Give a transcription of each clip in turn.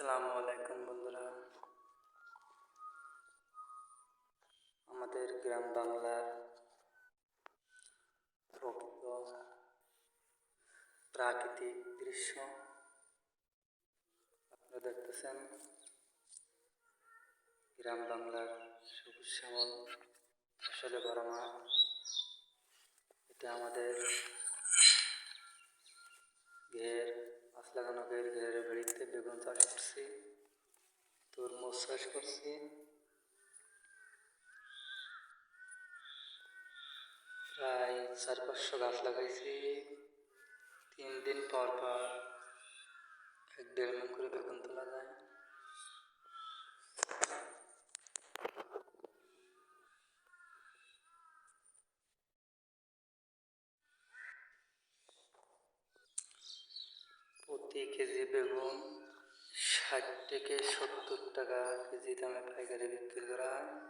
আসসালামু আলাইকুম বন্ধুরা। আমাদের গ্রাম বাংলার প্রকৃত প্রাকৃতিক দৃশ্য আপনারা দেখতেছেন। গ্রাম বাংলার সবুজ শ্যামল ফসলে ভরা মাঠ এটা আমাদের ঘের, মাছ লাগানো ঘের, ঘেরের বেড়িতে বেগুন চাষ করছি প্রায় চার পাঁচশো গাছ লাগাইছি তিন দিন পর পর এক দেড় মন করে বেগুন তোলা যায়। প্রতি কেজি বেগুন ষাট থেকে সত্তর টাকা কেজি দামে পাইকারি বিক্রি করা হয়।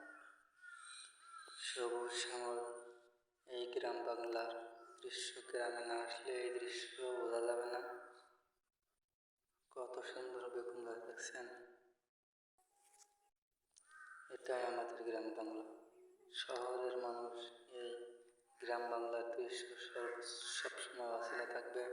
সবুজ শ্যামল, এই গ্রাম বাংলার দৃশ্য গ্রামে না আসলে এই দৃশ্য বোঝা যাবে না। কত সুন্দর বেগুন গাছ দেখছেন? এটাই আমাদের গ্রাম বাংলা। শহরের মানুষ এই গ্রাম বাংলার দৃশ্য সব সবসময় অচেনা থাকবে।